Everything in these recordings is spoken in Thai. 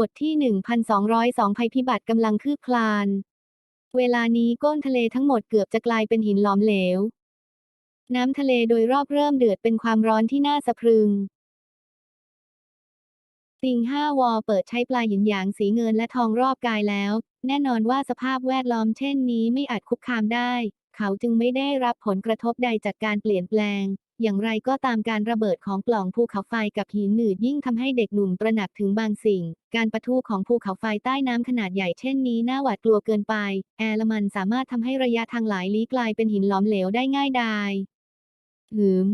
บทที่ 1,202 ภัยพิบัติกำลังคืบคลาน เวลานี้ก้นทะเลทั้งหมดเกือบจะกลายเป็นหินหลอมเหลว น้ำทะเลโดยรอบเริ่มเดือดเป็นความร้อนที่น่าสะพรึงติงห้าวอเปิดใช้ปลายหยินหยางสีเงินและทองรอบกายแล้ว แน่นอนว่าสภาพแวดล้อมเช่นนี้ไม่อาจคุกคามได้ เขาจึงไม่ได้รับผลกระทบใดจากการเปลี่ยนแปลง อย่างไรก็ตามการระเบิดของปล่องภูเขาไฟกับหินหนืดยิ่งทำให้เด็กหนุ่มตระหนักถึงบางสิ่ง การปะทุของภูเขาไฟใต้น้ำขนาดใหญ่เช่นนี้น่าหวาดกลัวเกินไป แอลมันสามารถทำให้ระยะทางหลายลี้กลายเป็นหินหลอมเหลวได้ง่ายดายหืม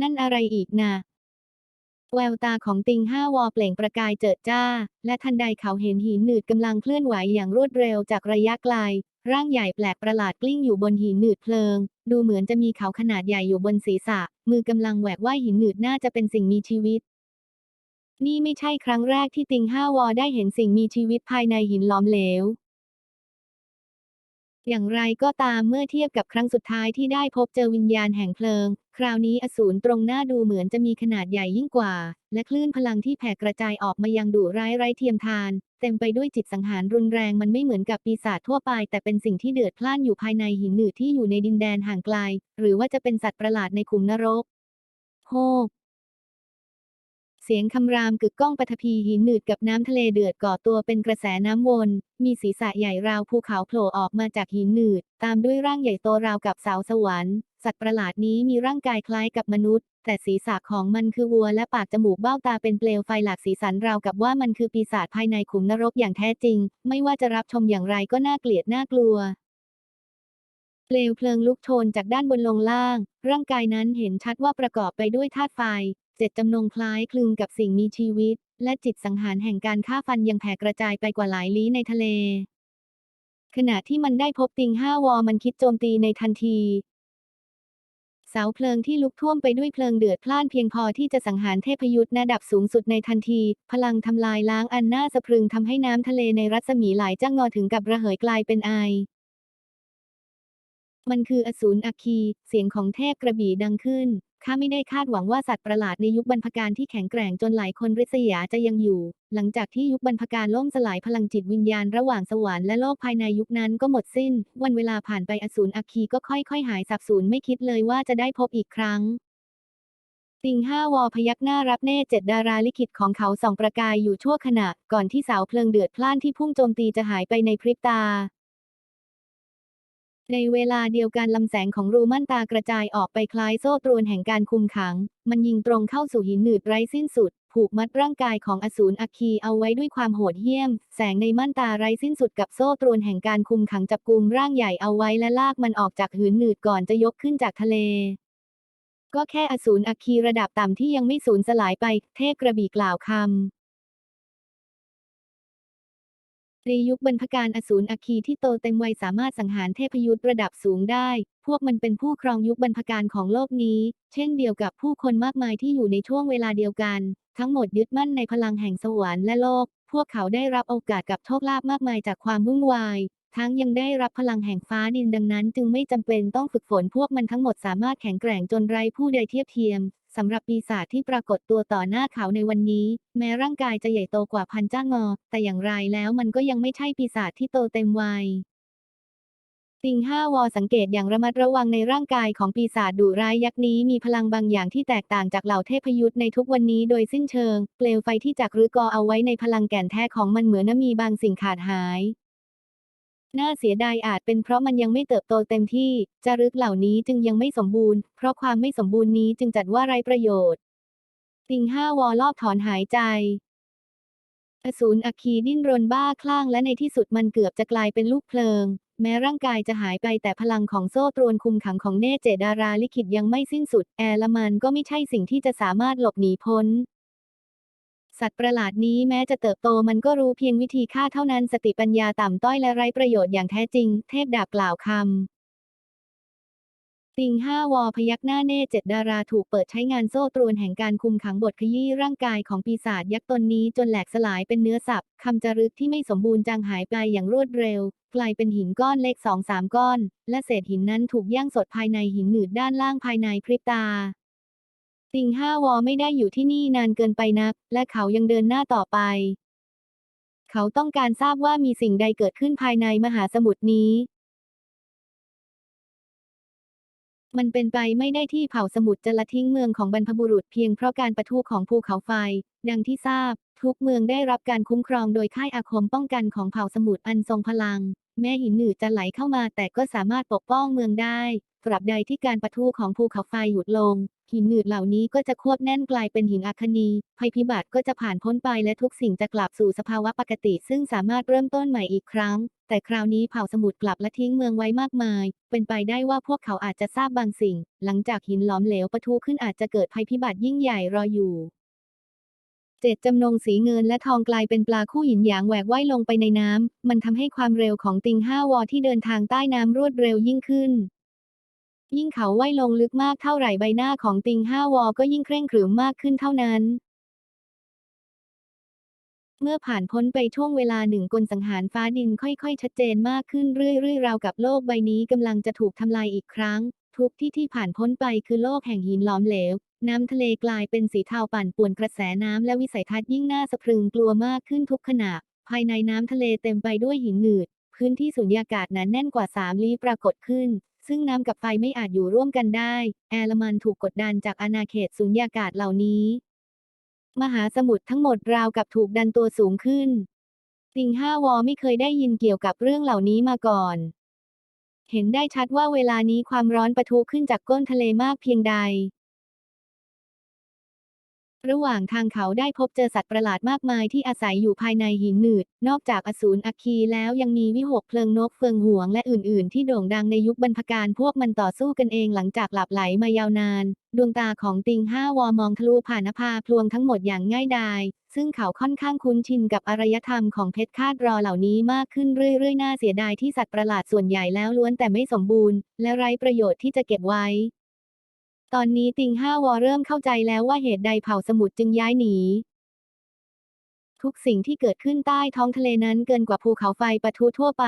นั่นอะไรอีกนะ แววตาของติงห้าวอเปล่งประกายเจิดจ้า และทันใดเขาเห็นหินหนืดกำลังเคลื่อนไหวอย่างรวดเร็วจากระยะไกล ร่างใหญ่แปลกประหลาดกลิ้งอยู่บนหินหนืดเพลิง ดูเหมือนจะมีเขาขนาดใหญ่อยู่บนศีรษะ มือกำลังแหวกว่ายหินหนืดน่าจะเป็นสิ่งมีชีวิต นี่ไม่ใช่ครั้งแรกที่ติงห้าวอได้เห็นสิ่งมีชีวิตภายในหินหลอมเหลว อย่างไรก็ตามเมื่อเทียบกับครั้งสุดท้ายที่ได้พบเจอวิญญาณแห่งเพลิง คราวนี้อสูรตรงหน้าดูเหมือนจะมีขนาดใหญ่ยิ่งกว่า และคลื่นพลังที่แผ่กระจายออกมายังดุร้ายไร้เทียมทาน เต็มไปด้วยจิตสังหารรุนแรงมันไม่เหมือนกับปีศาจทั่วไป แต่เป็นสิ่งที่เดือดพล่านอยู่ภายในหินหนืดที่อยู่ในดินแดนห่างไกล หรือว่าจะเป็นสัตว์ประหลาดในขุมนรกโฮก เสียงคำรามกึกก้องปฐพีหินหนืดกับน้ำทะเลเดือดก่อตัวเป็นกระแสน้ำวน มีศีรษะใหญ่ราวภูเขาโผล่ออกมาจากหินหนืด ตามด้วยร่างใหญ่โตราวกับเสาสวรรค์ สัตว์ประหลาดนี้มีร่างกายคล้ายกับมนุษย์ แต่ศีรษะของมันคือวัวและปากจมูกเบ้าตาเป็นเปลวไฟหลากสีสันราวกับว่ามันคือปีศาจภายในขุมนรกอย่างแท้จริง ไม่ว่าจะรับชมอย่างไรก็น่าเกลียดน่ากลัวเปลวเพลิงลุกโชนจากด้านบนลงล่าง ร่างกายนั้นเห็นชัดว่าประกอบไปด้วยธาตุไฟ เจ็ดจำนงคล้ายคลึงกับสิ่งมีชีวิต และจิตสังหารแห่งการฆ่าฟันยังแผ่กระจายไปกว่าหลายลี้ในทะเล ขณะที่มันได้พบติงห้าวอมันคิดโจมตีในทันที เสาเพลิงที่ลุกท่วมไปด้วยเพลิงเดือดพล่านเพียงพอที่จะสังหารเทพยุทธ์ระดับสูงสุดในทันที พลังทำลายล้างอันน่าสะพรึงทำให้น้ำทะเลในรัศมีหลายจ้างงอถึงกับระเหยกลายเป็นไอ มันคืออสูรอัคคี เสียงของเทพกระบี่ดังขึ้น ข้าไม่ได้คาดหวังว่าสัตว์ประหลาดในยุคบรรพการที่แข็งแกร่งจนหลายคนริษยาจะยังอยู่ หลังจากที่ยุคบรรพการล่มสลายพลังจิตวิญญาณระหว่างสวรรค์และโลกภายในยุคนั้นก็หมดสิ้น วันเวลาผ่านไปอสูรอัคคีก็ค่อยๆ หายสับสูญไม่คิดเลยว่าจะได้พบอีกครั้งติงห้าวอพยักหน้ารับเน่เจ็ดดาราลิขิตของเขาสองประกายอยู่ชั่วขณะ ก่อนที่สาวเพลิงเดือดพล่านที่พุ่งโจมตีจะหายไปในพริบตา ในเวลาเดียวกันลำแสงของรูมั่นตากระจายออกไปคล้ายโซ่ตรวนแห่งการคุมขัง มันยิงตรงเข้าสู่หินหนืดไร้สิ้นสุด ผูกมัดร่างกายของอสูรอัคคีเอาไว้ด้วยความโหดเหี้ยม แสงในมั่นตาไร้สิ้นสุดกับโซ่ตรวนแห่งการคุมขังจับกุมร่างใหญ่เอาไว้และลากมันออกจากหินหนืดก่อนจะยกขึ้นจากทะเลก็แค่อสูรอัคคีระดับต่ำที่ยังไม่สูญสลายไป เทพกระบี่กล่าวคำ ในยุคบรรพการอสูรอคีที่โตเต็มวัยสามารถสังหารเทพยุทธ์ระดับสูงได้ พวกมันเป็นผู้ครองยุคบรรพการของโลกนี้ เช่นเดียวกับผู้คนมากมายที่อยู่ในช่วงเวลาเดียวกัน ทั้งหมดยึดมั่นในพลังแห่งสวรรค์และโลก พวกเขาได้รับโอกาสกับโชคลาภมากมายจากความวุ่นวาย ทั้งยังได้รับพลังแห่งฟ้าดินดังนั้น จึงไม่จำเป็นต้องฝึกฝนพวกมันทั้งหมดสามารถแข็งแกร่งจนไร้ผู้ใดเทียบเทียม สำหรับปีศาจที่ปรากฏตัวต่อหน้าเขาในวันนี้ แม้ร่างกายจะใหญ่โตกว่าพันจ้างอ แต่อย่างไรแล้วมันก็ยังไม่ใช่ปีศาจที่โตเต็มวัยติงห้าวอสังเกตอย่างระมัดระวังในร่างกายของปีศาจดุร้ายยักษ์นี้มีพลังบางอย่างที่แตกต่างจากเหล่าเทพยุทธ์ในทุกวันนี้โดยสิ้นเชิง เปลวไฟที่จักรือกอเอาไว้ในพลังแก่นแท้ของมันเหมือนมีบางสิ่งขาดหาย น่าเสียดายอาจเป็นเพราะมันยังไม่เติบโตเต็มที่ จารึกเหล่านี้จึงยังไม่สมบูรณ์ เพราะความไม่สมบูรณ์นี้จึงจัดว่าไร้ประโยชน์ ติงห้าวอรอบถอนหายใจ อสูรอัคคีดิ้นรนบ้าคลั่งและในที่สุดมันเกือบจะกลายเป็นลูกเพลิง แม้ร่างกายจะหายไปแต่พลังของโซ่ตรวนคุมขังของเนเจดาราลิขิตยังไม่สิ้นสุด แอร์ลมันก็ไม่ใช่สิ่งที่จะสามารถหลบหนีพ้น สัตว์ประหลาดนี้แม้จะเติบโตมันก็รู้เพียงวิธีฆ่าเท่านั้นสติปัญญาต่ำต้อยและไร้ประโยชน์อย่างแท้จริง เทพดาบกล่าวคำ ติงห้าวอพยักหน้าเน่เจ็ดดาราถูกเปิดใช้งานโซ่ตรวนแห่งการคุมขังบทขยี้ร่างกายของปีศาจยักษ์ตนนี้จนแหลกสลายเป็นเนื้อสับคำจารึกที่ไม่สมบูรณ์จางหายไปอย่างรวดเร็ว กลายเป็นหินก้อนเล็กสองสามก้อน และเศษหินนั้นถูกย่างสดภายในหินหนืดด้านล่างภายในพริบตา ติงห้าวอไม่ได้อยู่ที่นี่นานเกินไปนัก และเขายังเดินหน้าต่อไป เขาต้องการทราบว่ามีสิ่งใดเกิดขึ้นภายในมหาสมุทรนี้ มันเป็นไปไม่ได้ที่เผ่าสมุทรจะละทิ้งเมืองของบรรพบุรุษเพียงเพราะการประทุของภูเขาไฟ ดังที่ทราบ ทุกเมืองได้รับการคุ้มครองโดยค่ายอาคมป้องกันของเผ่าสมุทรอันทรงพลัง แม้หินหนืดจะไหลเข้ามาแต่ก็สามารถปกป้องเมืองได้ตราบใดที่การประทุของภูเขาไฟหยุดลง หินหนืดเหล่านี้ก็จะควบแน่นกลายเป็นหินอัคนี ภัยพิบัติก็จะผ่านพ้นไปและทุกสิ่งจะกลับสู่สภาวะปกติ ซึ่งสามารถเริ่มต้นใหม่อีกครั้ง แต่คราวนี้เผ่าสมุทรกลับและทิ้งเมืองไว้มากมาย เป็นไปได้ว่าพวกเขาอาจจะทราบบางสิ่ง หลังจากหินหลอมเหลวปะทุขึ้นอาจจะเกิดภัยพิบัติยิ่งใหญ่รออยู่ เจ็ดจำนงสีเงินและทองกลายเป็นปลาคู่หยินหยางแหวกว่ายลงไปในน้ำ มันทำให้ความเร็วของติงห้าวอที่เดินทางใต้น้ำรวดเร็วยิ่งขึ้น ยิ่งเขาว่ายลงลึกมากเท่าไหร่ใบหน้าของติงห้าวอก็ยิ่งเคร่งขรึมมากขึ้นเท่านั้นเมื่อผ่านพ้นไปช่วงเวลาหนึ่งกลสังหารฟ้าดินค่อยๆ ชัดเจนมากขึ้นเรื่อยๆ ราวกับโลกใบนี้กำลังจะถูกทำลายอีกครั้ง ทุกที่ที่ผ่านพ้นไปคือโลกแห่งหินหลอมเหลว น้ำทะเลกลายเป็นสีเทาปั่นป่วนกระแสน้ำและวิสัยทัศน์ยิ่งน่าสะพรึงกลัวมากขึ้นทุกขณะ ภายในน้ำทะเลเต็มไปด้วยหินหนืด พื้นที่สุญญากาศหนาแน่นกว่าสามลี้ปรากฏขึ้น ซึ่งน้ำกับไฟไม่อาจอยู่ร่วมกันได้ แอลมันถูกกดดันจากอาณาเขตสุญญากาศเหล่านี้ มหาสมุทรทั้งหมดราวกับถูกดันตัวสูงขึ้นติงห้าวอไม่เคยได้ยินเกี่ยวกับเรื่องเหล่านี้มาก่อน เห็นได้ชัดว่าเวลานี้ความร้อนปะทุขึ้นจากก้นทะเลมากเพียงใด ระหว่างทางเขาได้พบเจอสัตว์ประหลาดมากมายที่อาศัยอยู่ภายในหินหนืด นอกจากอสูรอัคคีแล้วยังมีวิหกเพลิงนกเฟืองหวงและอื่น ๆ ที่โด่งดังในยุคบรรพการพวกมันต่อสู้กันเองหลังจากหลับไหลมายาวนาน ดวงตาของติงห้าวอมองทะลุผ่านนภาพลวงทั้งหมดอย่างง่ายดายซึ่งเขาค่อนข้างคุ้นชินกับอารยธรรมของเพชรคาดรอเหล่านี้มากขึ้นเรื่อย ๆ น่าเสียดายที่สัตว์ประหลาดส่วนใหญ่แล้วล้วนแต่ไม่สมบูรณ์ และไร้ประโยชน์ที่จะเก็บไว้ ตอนนี้ติงห้าวอเริ่มเข้าใจแล้วว่าเหตุใดเผ่าสมุทรจึงย้ายหนี ทุกสิ่งที่เกิดขึ้นใต้ท้องทะเลนั้นเกินกว่าภูเขาไฟปะทุทั่วไป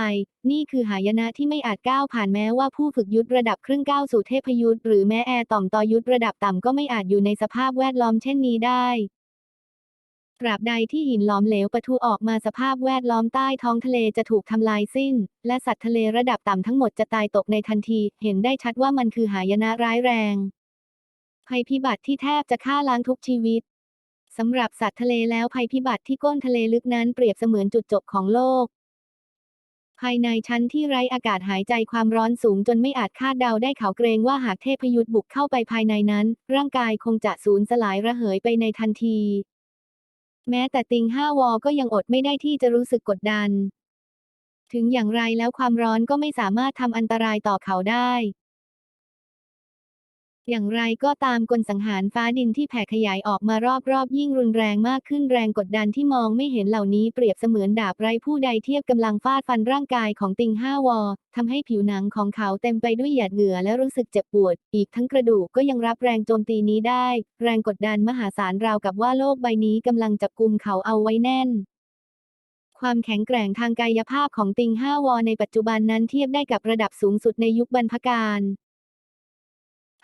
นี่คือหายนะที่ไม่อาจก้าวผ่านแม้ว่าผู้ฝึกยุทธระดับครึ่งก้าวสู่เทพยุทธหรือแม้แอร์ต่อมต่อยุทธระดับต่ำก็ไม่อาจอยู่ในสภาพแวดล้อมเช่นนี้ได้ตราบใดที่หินหลอมเหลวปะทุออกมาสภาพแวดล้อมใต้ท้องทะเลจะถูกทำลายสิ้น และสัตว์ทะเลระดับต่ำทั้งหมดจะตายตกในทันที เห็นได้ชัดว่ามันคือหายนะร้ายแรง ภัยพิบัติที่แทบจะฆ่าล้างทุกชีวิตสำหรับสัตว์ทะเลแล้วภัยพิบัติที่ก้นทะเลลึกนั้นเปรียบเสมือนจุดจบของโลก ภายในชั้นที่ไร้อากาศหายใจความร้อนสูงจนไม่อาจคาดเดาได้เขาเกรงว่าหากเทพยุทธบุกเข้าไปภายในนั้น ร่างกายคงจะสูญสลายระเหยไปในทันที แม้แต่ติงห้าวอก็ยังอดไม่ได้ที่จะรู้สึกกดดัน ถึงอย่างไรแล้วความร้อนก็ไม่สามารถทำอันตรายต่อเขาได้ อย่างไรก็ตามกลสังหารฟ้าดินที่แผ่ขยายออกมารอบๆยิ่งรุนแรงมากขึ้นแรงกดดันที่มองไม่เห็นเหล่านี้เปรียบเสมือนดาบไร้ผู้ใดเทียบกำลังฟาดฟันร่างกายของติงห้าวอทำให้ผิวหนังของเขาเต็มไปด้วยหยาดเหงื่อและรู้สึกเจ็บปวด อีกทั้งกระดูกก็ยังรับแรงโจมตีนี้ได้ แรงกดดันมหาศาลราวกับว่าโลกใบนี้กำลังจับกุมเขาเอาไว้แน่นความแข็งแกร่งทางกายภาพของติงห้าวอในปัจจุบันนั้นเทียบได้กับระดับสูงสุดในยุคบรรพการ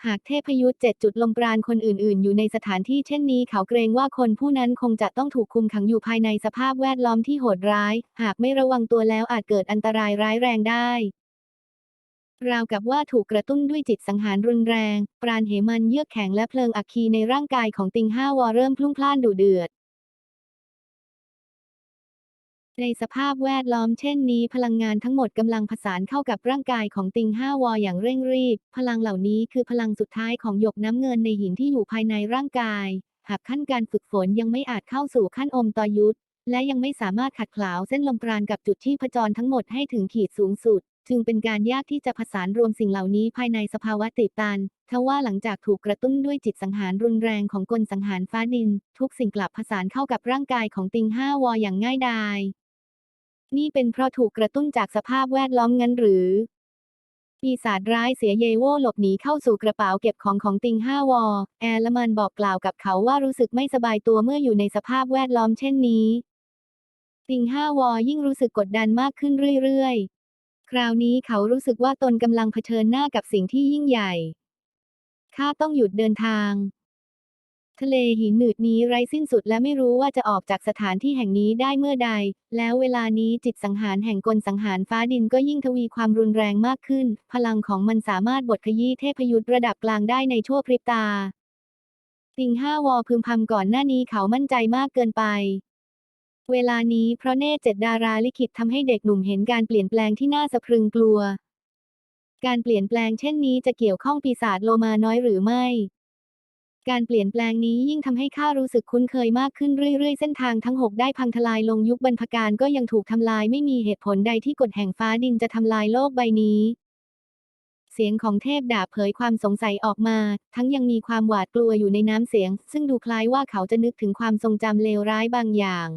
หากเทพยุทธ์เจ็ดจุดลมปราณคนอื่นๆ อยู่ในสถานที่เช่นนี้เขาเกรงว่าคนผู้นั้นคงจะต้องถูกคุมขังอยู่ภายในสภาพแวดล้อมที่โหดร้าย หากไม่ระวังตัวแล้วอาจเกิดอันตรายร้ายแรงได้ราวกับว่าถูกกระตุ้นด้วยจิตสังหารรุนแรง ปราณเหมันเยือกแข็งและเพลิงอัคคีในร่างกายของติงห้าวอเริ่มพลุ่งพล่านดุเดือด ในสภาพแวดล้อมเช่นนี้ พลังงานทั้งหมดกำลังผสานเข้ากับร่างกายของติงห้าวออย่างเร่งรีบ พลังเหล่านี้คือพลังสุดท้ายของหยกน้ำเงินในหินที่อยู่ภายในร่างกาย หากขั้นการฝึกฝนยังไม่อาจเข้าสู่ขั้นอมตอยุทธและยังไม่สามารถขัดเกลาเส้นลมปราณกับจุดที่ผจรทั้งหมดให้ถึงขีดสูงสุด จึงเป็นการยากที่จะผสานรวมสิ่งเหล่านี้ภายในสภาวะติดตันทว่าหลังจากถูกกระตุ้นด้วยจิตสังหารรุนแรงของกลสังหารฟ้าดิน ทุกสิ่งกลับผสานเข้ากับร่างกายของติงห้าวออย่างง่ายดาย นี่เป็นเพราะถูกกระตุ้นจากสภาพแวดล้อมงั้นหรือ ปีศาจร้ายเสียเยโวหลบหนีเข้าสู่กระเป๋าเก็บของของติงห้าวอ แอร์ลมันบอกกล่าวกับเขาว่ารู้สึกไม่สบายตัวเมื่ออยู่ในสภาพแวดล้อมเช่นนี้ ติงห้าวอยิ่งรู้สึกกดดันมากขึ้นเรื่อยๆ คราวนี้เขารู้สึกว่าตนกำลังเผชิญหน้ากับสิ่งที่ยิ่งใหญ่ข้าต้องหยุดเดินทาง ทะเลหินหนืดนี้ไร้สิ้นสุดและไม่รู้ว่าจะออกจากสถานที่แห่งนี้ได้เมื่อใด แล้วเวลานี้จิตสังหารแห่งกลสังหารฟ้าดินก็ยิ่งทวีความรุนแรงมากขึ้น พลังของมันสามารถบดขยี้เทพยุทธระดับกลางได้ในชั่วพริบตา ติงห้าวอพึมพำก่อนหน้านี้เขามั่นใจมากเกินไปเวลานี้เพราะเนตเจ็ดดาราลิขิตทำให้เด็กหนุ่มเห็นการเปลี่ยนแปลงที่น่าสะพรึงกลัว การเปลี่ยนแปลงเช่นนี้จะเกี่ยวข้องปีศาจโลมาน้อยหรือไม่ การเปลี่ยนแปลงนี้ยิ่งทำให้ข้ารู้สึกคุ้นเคยมากขึ้นเรื่อยๆ เส้นทางทั้งหกได้พังทลายลงยุคบรรพการก็ยังถูกทำลายไม่มีเหตุผลใดที่กฎแห่งฟ้าดินจะทำลายโลกใบนี้ เสียงของเทพดาบเผยความสงสัยออกมา ทั้งยังมีความหวาดกลัวอยู่ในน้ำเสียง ซึ่งดูคล้ายว่าเขาจะนึกถึงความทรงจำเลวร้ายบางอย่าง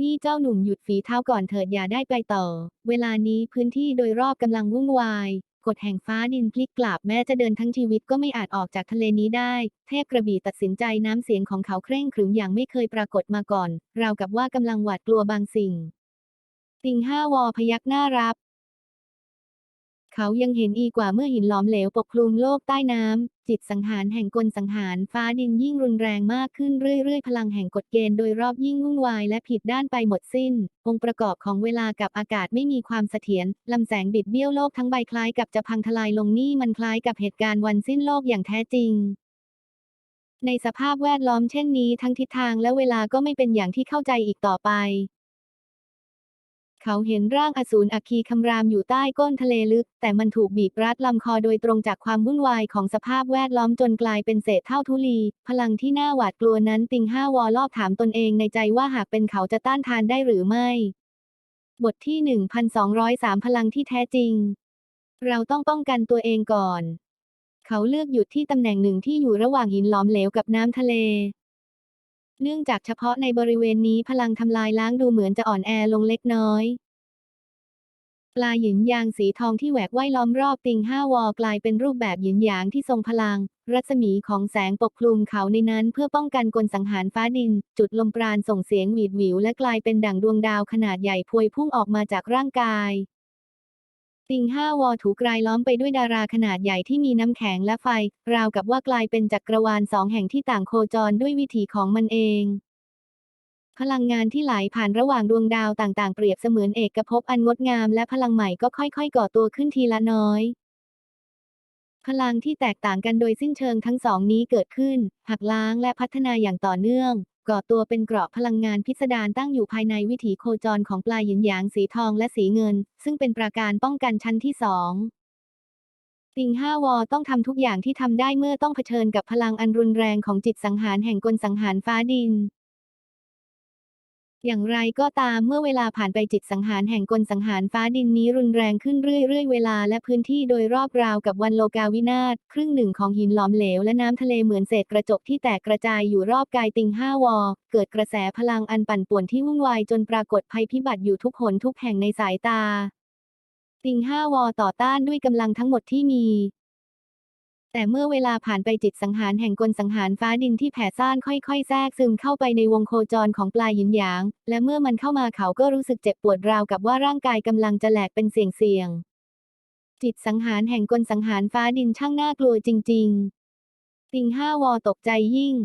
นี่เจ้าหนุ่มหยุดฝีเท้าก่อนเถิดอย่าได้ไปต่อ เวลานี้พื้นที่โดยรอบกำลังวุ่นวาย กฎแห่งฟ้าดินพลิกกลับแม้จะเดินทั้งชีวิตก็ไม่อาจออกจากทะเลนี้ได้ เทพกระบี่ตัดสินใจน้ำเสียงของเขาเคร่งขรึมอย่างไม่เคยปรากฏมาก่อน ราวกับว่ากำลังหวาดกลัวบางสิ่ง ติงห้าวอพยักหน้ารับ เขายังเห็นอีกว่าเมื่อหินหลอมเหลวปกคลุมโลกใต้น้ำ จิตสังหารแห่งกลสังหารฟ้าดินยิ่งรุนแรงมากขึ้นเรื่อยๆ พลังแห่งกฎเกณฑ์โดยรอบยิ่งวุ่นวายและผิดด้านไปหมดสิ้น องค์ประกอบของเวลากับอากาศไม่มีความเสถียรลำแสงบิดเบี้ยวโลกทั้งใบคล้ายกับจะพังทลายลงนี่มันคล้ายกับเหตุการณ์วันสิ้นโลกอย่างแท้จริงในสภาพแวดล้อมเช่นนี้ทั้งทิศทางและเวลาก็ไม่เป็นอย่างที่เข้าใจอีกต่อไป เขาเห็นร่างอสูรอัคคีคำรามอยู่ใต้ก้นทะเลลึก แต่มันถูกบีบรัดลำคอโดยตรงจากความวุ่นวายของสภาพแวดล้อมจนกลายเป็นเศษเท่าทุลี พลังที่น่าหวาดกลัวนั้นติงห้าวอรอบถามตนเองในใจว่าหากเป็นเขาจะต้านทานได้หรือไม่ บทที่ 1203 พลังที่แท้จริง เราต้องป้องกันตัวเองก่อน เขาเลือกหยุดที่ตำแหน่งหนึ่งที่อยู่ระหว่างหินหลอมเหลวกับน้ำทะเล เนื่องจากเฉพาะในบริเวณนี้พลังทำลายล้างดูเหมือนจะอ่อนแอลงเล็กน้อย ปลาหยินยางสีทองที่แหวกว่ายล้อมรอบติงห้าวอกลายเป็นรูปแบบหยินหยางที่ทรงพลัง รัศมีของแสงปกคลุมเขาในนั้นเพื่อป้องกันกลสังหารฟ้าดิน จุดลมปราณส่งเสียงหวีดหวิวและกลายเป็นดั่งดวงดาวขนาดใหญ่พวยพุ่งออกมาจากร่างกาย ติงห้าวอถูกกลายล้อมไปด้วยดาราขนาดใหญ่ที่มีน้ำแข็งและไฟ ราวกับว่ากลายเป็นจักรวาลสองแห่งที่ต่างโคจรด้วยวิถีของมันเองพลังงานที่ไหลผ่านระหว่างดวงดาวต่างๆ เปรียบเสมือนเอกภพอันงดงามและพลังใหม่ก็ค่อยๆ ก่อตัวขึ้นทีละน้อย พลังที่แตกต่างกันโดยสิ้นเชิงทั้งสองนี้เกิดขึ้น หักล้างและพัฒนาอย่างต่อเนื่อง ก่อตัวเป็นเกราะพลังงานพิสดารตั้งอยู่ภายในวิถีโคจรของปลายหยินหยางสีทองและสีเงิน ซึ่งเป็นปราการป้องกันชั้นที่สองติงห้าวอต้องทำทุกอย่างที่ทำได้เมื่อต้องเผชิญกับพลังอันรุนแรงของจิตสังหารแห่งกลสังหารฟ้าดิน อย่างไรก็ตามเมื่อเวลาผ่านไปจิตสังหารแห่งกลสังหารฟ้าดินนี้รุนแรงขึ้นเรื่อยๆ เวลาและพื้นที่โดยรอบราวกับวันโลกาวินาศครึ่งหนึ่งของหินหลอมเหลวและน้ำทะเลเหมือนเศษกระจกที่แตกกระจายอยู่รอบกายติงห้าวอ เกิดกระแสพลังอันปั่นป่วนที่วุ่นวายจนปรากฏภัยพิบัติอยู่ทุกหนทุกแห่งในสายตา ติงห้าวอต่อต้านด้วยกำลังทั้งหมดที่มี แต่เมื่อเวลาผ่านไปจิตสังหารแห่งกลสังหารฟ้าดินที่แผ่ซ่านค่อยๆ แทรกซึมเข้าไปในวงโคจรของปลายหยินหยาง และเมื่อมันเข้ามาเขาก็รู้สึกเจ็บปวดราวกับว่าร่างกายกำลังจะแหลกเป็นเสี่ยงๆจิตสังหารแห่งกลสังหารฟ้าดินช่างน่ากลัวจริง ๆ ติงห้าวอตกใจยิ่ง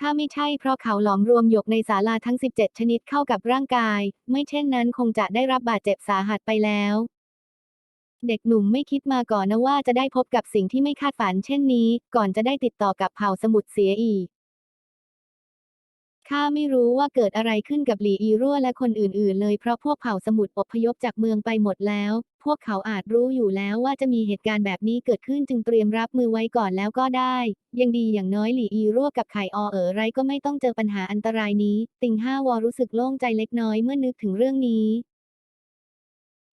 ถ้าไม่ใช่เพราะเขาหลอมรวมหยกในศาลาทั้ง 17 ชนิดเข้ากับร่างกาย ไม่เช่นนั้นคงจะได้รับบาดเจ็บสาหัสไปแล้ว เด็กหนุ่มไม่คิดมาก่อนนะว่าจะได้พบกับสิ่งที่ไม่คาดฝันเช่นนี้ ก่อนจะได้ติดต่อกับเผ่าสมุทรเสียอีกข้าไม่รู้ว่าเกิดอะไรขึ้นกับหลีอีรั่วและคนอื่น ๆ เลยเพราะพวกเผ่าสมุทรอพยพจากเมืองไปหมดแล้ว พวกเขาอาจรู้อยู่แล้วว่าจะมีเหตุการณ์แบบนี้เกิดขึ้นจึงเตรียมรับมือไว้ก่อนแล้วก็ได้ ยังดีอย่างน้อยหลีอีรั่วกับไข่ออเอ๋อไรก็ไม่ต้องเจอปัญหาอันตรายนี้ ติงห้าวอรู้สึกโล่งใจเล็กน้อยเมื่อนึกถึงเรื่องนี้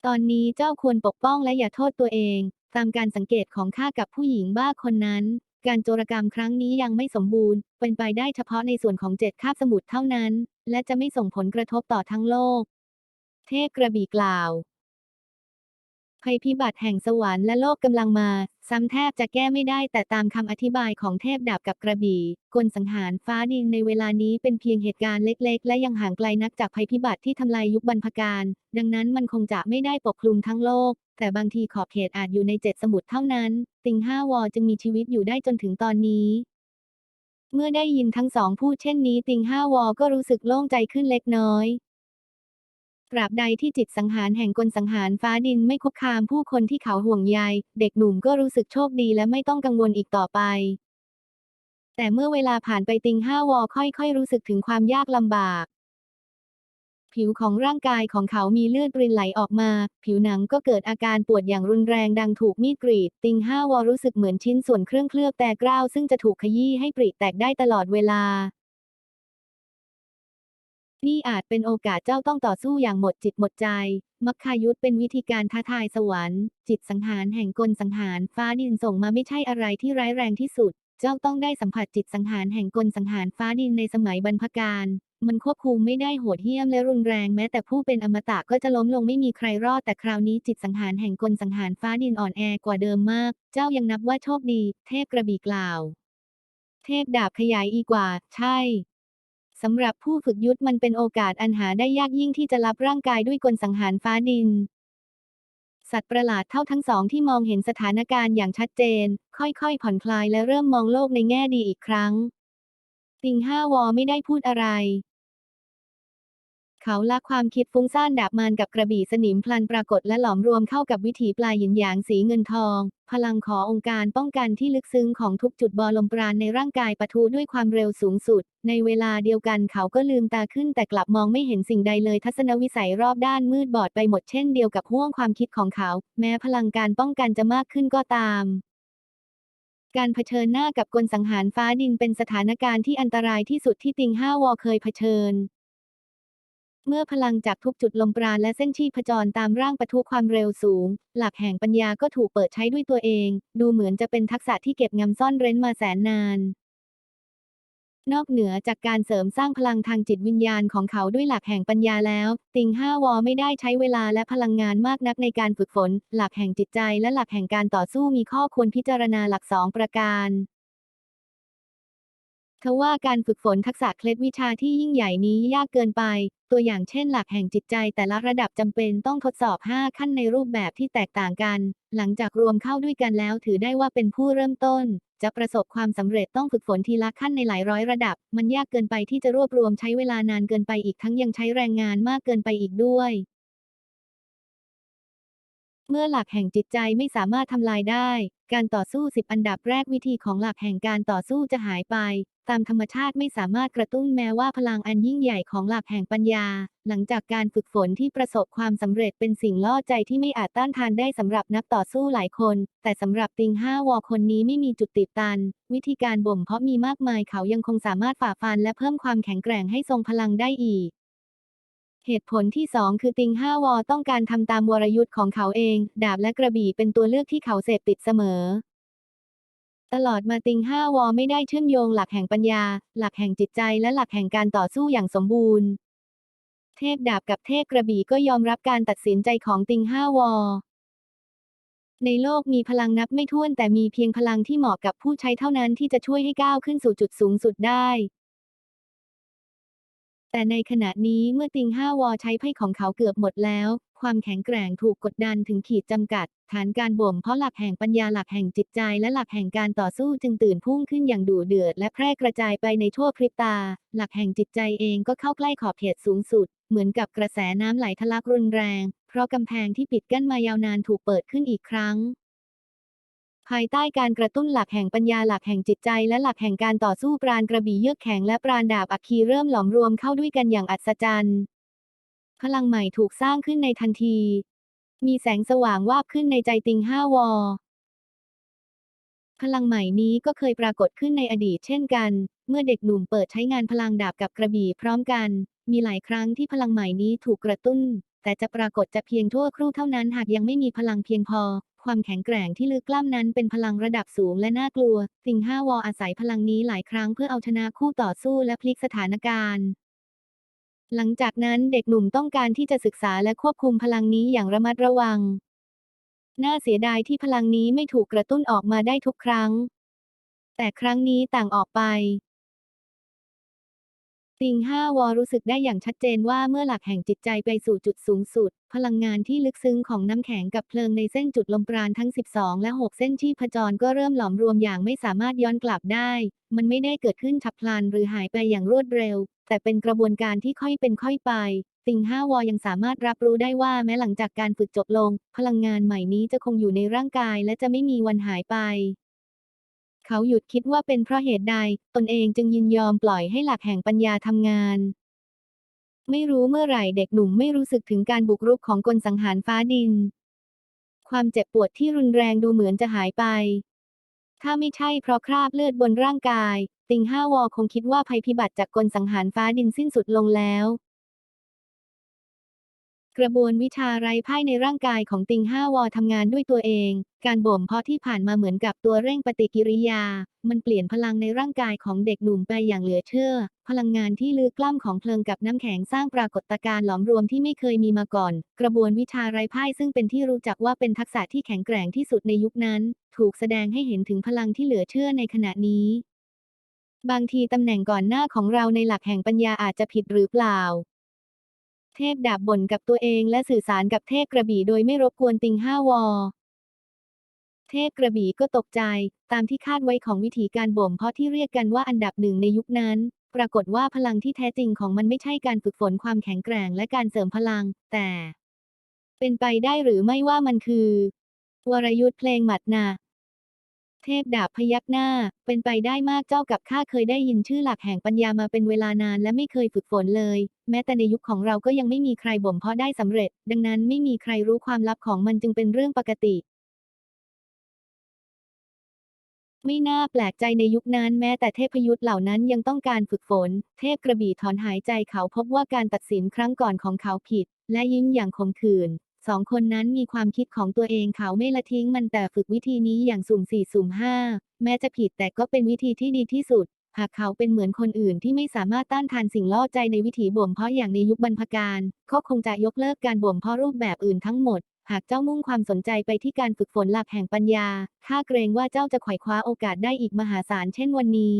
ตอนนี้เจ้าควรปกป้องและอย่าโทษตัวเอง ตามการสังเกตของข้ากับผู้หญิงบ้าคนนั้น การโจรกรรมครั้งนี้ยังไม่สมบูรณ์ เป็นไปได้เฉพาะในส่วนของเจ็ดคาบสมุทรเท่านั้น และจะไม่ส่งผลกระทบต่อทั้งโลก เทพกระบี่กล่าว ภัยพิบัติแห่งสวรรค์และโลกกำลังมา ซ้ำแทบจะแก้ไม่ได้แต่ตามคำอธิบายของเทพดาบกับกระบี่กลสังหารฟ้าดินในเวลานี้เป็นเพียงเหตุการณ์เล็กๆ และยังห่างไกลนักจากภัยพิบัติที่ทำลายยุคบรรพการ ดังนั้นมันคงจะไม่ได้ปกคลุมทั้งโลก แต่บางทีขอบเขตอาจอยู่ในเจ็ดสมุทรเท่านั้น ติงห้าวอจึงมีชีวิตอยู่ได้จนถึงตอนนี้เมื่อได้ยินทั้งสองพูดเช่นนี้ติงห้าวอก็รู้สึกโล่งใจขึ้นเล็กน้อย ตราบใดที่จิตสังหารแห่งกลสังหารฟ้าดินไม่คุกคามผู้คนที่เขาห่วงใย เด็กหนุ่มก็รู้สึกโชคดีและไม่ต้องกังวลอีกต่อไป แต่เมื่อเวลาผ่านไปติงห้าวอค่อยๆ รู้สึกถึงความยากลำบาก ผิวของร่างกายของเขามีเลือดรินไหลออกมา ผิวหนังก็เกิดอาการปวดอย่างรุนแรงดังถูกมีดกรีด ติงห้าวอรู้สึกเหมือนชิ้นส่วนเครื่องเคลือบแต่กร้าวซึ่งจะถูกขยี้ให้ปริแตกได้ตลอดเวลา นี่อาจเป็นโอกาสเจ้าต้องต่อสู้อย่างหมดจิตหมดใจ มัคคายุทธเป็นวิธีการท้าทายสวรรค์ จิตสังหารแห่งกลสังหาร ฟ้าดินส่งมาไม่ใช่อะไรที่ร้ายแรงที่สุด เจ้าต้องได้สัมผัสจิตสังหารแห่งกลสังหารฟ้าดินในสมัยบรรพกาลมันควบคุมไม่ได้โหดเหี้ยมและรุนแรงแม้แต่ผู้เป็นอมตะก็จะล้มลงไม่มีใครรอดแต่คราวนี้จิตสังหารแห่งกลสังหารฟ้าดินอ่อนแอกว่าเดิมมาก เจ้ายังนับว่าโชคดี เทพกระบี่กล่าว เทพดาบขยายอีกว่า ใช่ สำหรับผู้ฝึกยุทธมันเป็นโอกาสอันหาได้ยากยิ่งที่จะรับร่างกายด้วยกลสังหารฟ้าดิน สัตว์ประหลาดเท่าทั้งสองที่มองเห็นสถานการณ์อย่างชัดเจน ค่อยๆ ผ่อนคลายและเริ่มมองโลกในแง่ดีอีกครั้ง ติงห้าวอไม่ได้พูดอะไร เขาละความคิดฟุ้งซ่านดาบมารกับกระบี่สนิมพลันปรากฏและหลอมรวมเข้ากับวิถีปลายหยินหยางสีเงินทอง พลังขอองค์การป้องกันที่ลึกซึ้งของทุกจุดบอลมปราณในร่างกายปะทุด้วยความเร็วสูงสุด ในเวลาเดียวกันเขาก็ลืมตาขึ้นแต่กลับมองไม่เห็นสิ่งใดเลยทัศนวิสัยรอบด้านมืดบอดไปหมดเช่นเดียวกับห้วงความคิดของเขา แม้พลังการป้องกันจะมากขึ้นก็ตามการเผชิญหน้ากับกลสังหารฟ้าดินเป็นสถานการณ์ที่อันตรายที่สุดที่ติงห้าวอเคยเผชิญ เมื่อพลังจากทุกจุดลมปราณและเส้นชีพจรตามร่างปะทุความเร็วสูง หลักแห่งปัญญาก็ถูกเปิดใช้ด้วยตัวเอง ดูเหมือนจะเป็นทักษะที่เก็บงำซ่อนเร้นมาแสนนาน นอกเหนือจากการเสริมสร้างพลังทางจิตวิญญาณของเขาด้วยหลักแห่งปัญญาแล้ว ติงห้าวอไม่ได้ใช้เวลาและพลังงานมากนักในการฝึกฝน หลักแห่งจิตใจและหลักแห่งการต่อสู้มีข้อควรพิจารณาหลักสองประการ ทว่าการฝึกฝนทักษะเคล็ดวิชาที่ยิ่งใหญ่นี้ยากเกินไป ตัวอย่างเช่นหลักแห่งจิตใจแต่ละระดับจำเป็นต้องทดสอบ 5 ขั้นในรูปแบบที่แตกต่างกัน หลังจากรวมเข้าด้วยกันแล้วถือได้ว่าเป็นผู้เริ่มต้น จะประสบความสำเร็จต้องฝึกฝนทีละขั้นในหลายร้อยระดับ มันยากเกินไปที่จะรวบรวมใช้เวลานานเกินไปอีกทั้งยังใช้แรงงานมากเกินไปอีกด้วย เมื่อหลักแห่งจิตใจไม่สามารถทำลายได้ การต่อสู้สิบอันดับแรกวิธีของหลักแห่งการต่อสู้จะหายไป ตามธรรมชาติไม่สามารถกระตุ้นแม้ว่าพลังอันยิ่งใหญ่ของหลักแห่งปัญญา หลังจากการฝึกฝนที่ประสบความสำเร็จเป็นสิ่งล่อใจที่ไม่อาจต้านทานได้สำหรับนักต่อสู้หลายคน แต่สำหรับติงห้าวอคนนี้ไม่มีจุดติดตัน วิธีการบ่มเพาะมีมากมายเขายังคงสามารถฝ่าฟันและเพิ่มความแข็งแกร่งให้ทรงพลังได้อีก เหตุผลที่สองคือติงห้าวอต้องการทำตามวรยุทธ์ของเขาเอง ดาบและกระบี่เป็นตัวเลือกที่เขาเสพติดเสมอ ตลอดมาติงห้าวอไม่ได้เชื่อมโยงหลักแห่งปัญญา หลักแห่งจิตใจและหลักแห่งการต่อสู้อย่างสมบูรณ์ เทพดาบกับเทพกระบี่ก็ยอมรับการตัดสินใจของติงห้าวอ ในโลกมีพลังนับไม่ถ้วนแต่มีเพียงพลังที่เหมาะกับผู้ใช้เท่านั้นที่จะช่วยให้ก้าวขึ้นสู่จุดสูงสุดได้ แต่ในขณะนี้เมื่อติงห้าวอใช้ไพ่ของเขาเกือบหมดแล้ว ความแข็งแกร่งถูกกดดันถึงขีดจำกัด ฐานการบ่มเพราะหลักแห่งปัญญาหลักแห่งจิตใจและหลักแห่งการต่อสู้จึงตื่นพุ่งขึ้นอย่างดุเดือด และแพร่กระจายไปในทั่วพริบตา หลักแห่งจิตใจเองก็เข้าใกล้ขอบเขตสูงสุด เหมือนกับกระแสน้ำไหลทะลักรุนแรง เพราะกำแพงที่ปิดกั้นมายาวนานถูกเปิดขึ้นอีกครั้ง ภายใต้การกระตุ้นหลักแห่งปัญญาหลักแห่งจิตใจและหลักแห่งการต่อสู้ปราณกระบี่เยือกแข็งและปราณดาบอัคคีเริ่มหลอมรวมเข้าด้วยกันอย่างอัศจรรย์ พลังใหม่ถูกสร้างขึ้นในทันที มีแสงสว่างวาบขึ้นในใจติงห้าวอ พลังใหม่นี้ก็เคยปรากฏขึ้นในอดีตเช่นกัน เมื่อเด็กหนุ่มเปิดใช้งานพลังดาบกับกระบี่พร้อมกัน มีหลายครั้งที่พลังใหม่นี้ถูกกระตุ้น แต่จะปรากฏจะเพียงชั่วครู่เท่านั้นหากยังไม่มีพลังเพียงพอ ความแข็งแกร่งที่ลึกกล้ามนั้นเป็นพลังระดับสูงและน่ากลัว ติงห้าวออาศัยพลังนี้หลายครั้งเพื่อเอาชนะคู่ต่อสู้และพลิกสถานการณ์ หลังจากนั้นเด็กหนุ่มต้องการที่จะศึกษาและควบคุมพลังนี้อย่างระมัดระวัง น่าเสียดายที่พลังนี้ไม่ถูกกระตุ้นออกมาได้ทุกครั้ง แต่ครั้งนี้ต่างออกไป ติงห้าวอรู้สึกได้อย่างชัดเจนว่าเมื่อหลักแห่งจิตใจไปสู่จุดสูงสุด พลังงานที่ลึกซึ้งของน้ำแข็งกับเพลิงในเส้นจุดลมปราณทั้ง 12 และ 6 เส้นชีพจรก็เริ่มหลอมรวมอย่างไม่สามารถย้อนกลับได้ มันไม่ได้เกิดขึ้นฉับพลันหรือหายไปอย่างรวดเร็ว แต่เป็นกระบวนการที่ค่อยเป็นค่อยไปติงห้าวอยังสามารถรับรู้ได้ว่าแม้หลังจากการฝึกจบลง พลังงานใหม่นี้จะคงอยู่ในร่างกายและจะไม่มีวันหายไป เขาหยุดคิดว่าเป็นเพราะเหตุใด ตนเองจึงยินยอมปล่อยให้หลักแห่งปัญญาทำงาน ไม่รู้เมื่อไหร่เด็กหนุ่มไม่รู้สึกถึงการบุกรุกของกลสังหารฟ้าดิน ความเจ็บปวดที่รุนแรงดูเหมือนจะหายไป ถ้าไม่ใช่เพราะคราบเลือดบนร่างกาย ติงห้าวอคงคิดว่าภัยพิบัติจากกลสังหารฟ้าดินสิ้นสุดลงแล้ว กระบวนวิชาไร้พ่ายในร่างกายของติงห้าวอทำงานด้วยตัวเอง การบ่มเพาะที่ผ่านมาเหมือนกับตัวเร่งปฏิกิริยา มันเปลี่ยนพลังในร่างกายของเด็กหนุ่มไปอย่างเหลือเชื่อ พลังงานที่ลึกกล้ำของเพลิงกับน้ำแข็งสร้างปรากฏการณ์หลอมรวมที่ไม่เคยมีมาก่อน กระบวนวิชาไร้พ่ายซึ่งเป็นที่รู้จักว่าเป็นทักษะที่แข็งแกร่งที่สุดในยุคนั้น ถูกแสดงให้เห็นถึงพลังที่เหลือเชื่อในขณะนี้ บางทีตำแหน่งก่อนหน้าของเราในหลักแห่งปัญญาอาจจะผิดหรือเปล่า เทพดาบบ่นกับตัวเองและสื่อสารกับเทพกระบี่โดยไม่รบกวนติงห้าวอ เทพกระบี่ก็ตกใจ ตามที่คาดไว้ของวิธีการบ่มเพาะที่เรียกกันว่าอันดับหนึ่งในยุคนั้น ปรากฏว่าพลังที่แท้จริงของมันไม่ใช่การฝึกฝนความแข็งแกร่งและการเสริมพลัง แต่ เป็นไปได้หรือไม่ว่ามันคือ วรยุทธ์เพลงหมัดนา เทพดาบพยักหน้า เป็นไปได้มากเจ้ากับข้าเคยได้ยินชื่อหลักแห่งปัญญามาเป็นเวลานานและไม่เคยฝึกฝนเลย แม้แต่ในยุคของเราก็ยังไม่มีใครบ่มเพาะได้สำเร็จ ดังนั้นไม่มีใครรู้ความลับของมันจึงเป็นเรื่องปกติ ไม่น่าแปลกใจในยุคนั้นแม้แต่เทพยุทธ์เหล่านั้นยังต้องการฝึกฝน เทพกระบี่ถอนหายใจเขาพบว่าการตัดสินครั้งก่อนของเขาผิด และยิ้มอย่างขมขื่น สองคนนั้นมีความคิดของตัวเองเขาไม่ละทิ้งมันแต่ฝึกวิธีนี้อย่างสุ่มสี่สุ่มห้าแม้จะผิดแต่ก็เป็นวิธีที่ดีที่สุด หากเขาเป็นเหมือนคนอื่นที่ไม่สามารถต้านทานสิ่งล่อใจในวิถีบ่มเพาะอย่างในยุคบรรพการก็คงจะยกเลิกการบ่มเพาะรูปแบบอื่นทั้งหมด หากเจ้ามุ่งความสนใจไปที่การฝึกฝนหลักแห่งปัญญาข้าเกรงว่าเจ้าจะไขว่คว้าโอกาสได้อีกมหาศาลเช่นวันนี้